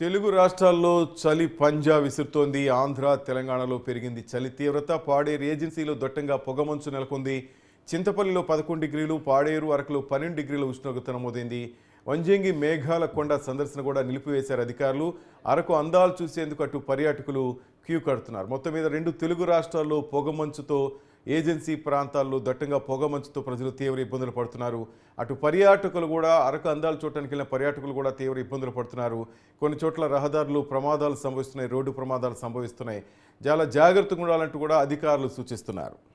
తెలుగు రాష్ట్రాల్లో చలి పంజా విసురుతోంది. ఆంధ్ర తెలంగాణలో పెరిగింది చలి తీవ్రత. పాడేరు ఏజెన్సీలో దట్టంగా పొగమంచు నెలకొంది. చింతపల్లిలో పదకొండు డిగ్రీలు పాడేరు అరకులో పన్నెండు డిగ్రీల ఉష్ణోగ్రత నమోదైంది. వంజంగి మేఘాల కొండ సందర్శన కూడా నిలిపివేశారు అధికారులు. అరకు అందాలు చూసేందుకు అటు పర్యాటకులు క్యూ కడుతున్నారు. మొత్తం మీద రెండు తెలుగు రాష్ట్రాల్లో పొగమంచుతో ఏజెన్సీ ప్రాంతాల్లో దట్టంగా పొగమంచుతో ప్రజలు తీవ్ర ఇబ్బందులు పడుతున్నారు. అటు పర్యాటకులు కూడా అరకు అందాలు చూడటానికి వెళ్ళిన పర్యాటకులు కూడా తీవ్ర ఇబ్బందులు పడుతున్నారు. కొన్ని చోట్ల రహదారులు ప్రమాదాలు సంభవిస్తున్నాయి రోడ్డు ప్రమాదాలు సంభవిస్తున్నాయి. చాలా జాగ్రత్తగా ఉండాలంటూ కూడా అధికారులు సూచిస్తున్నారు.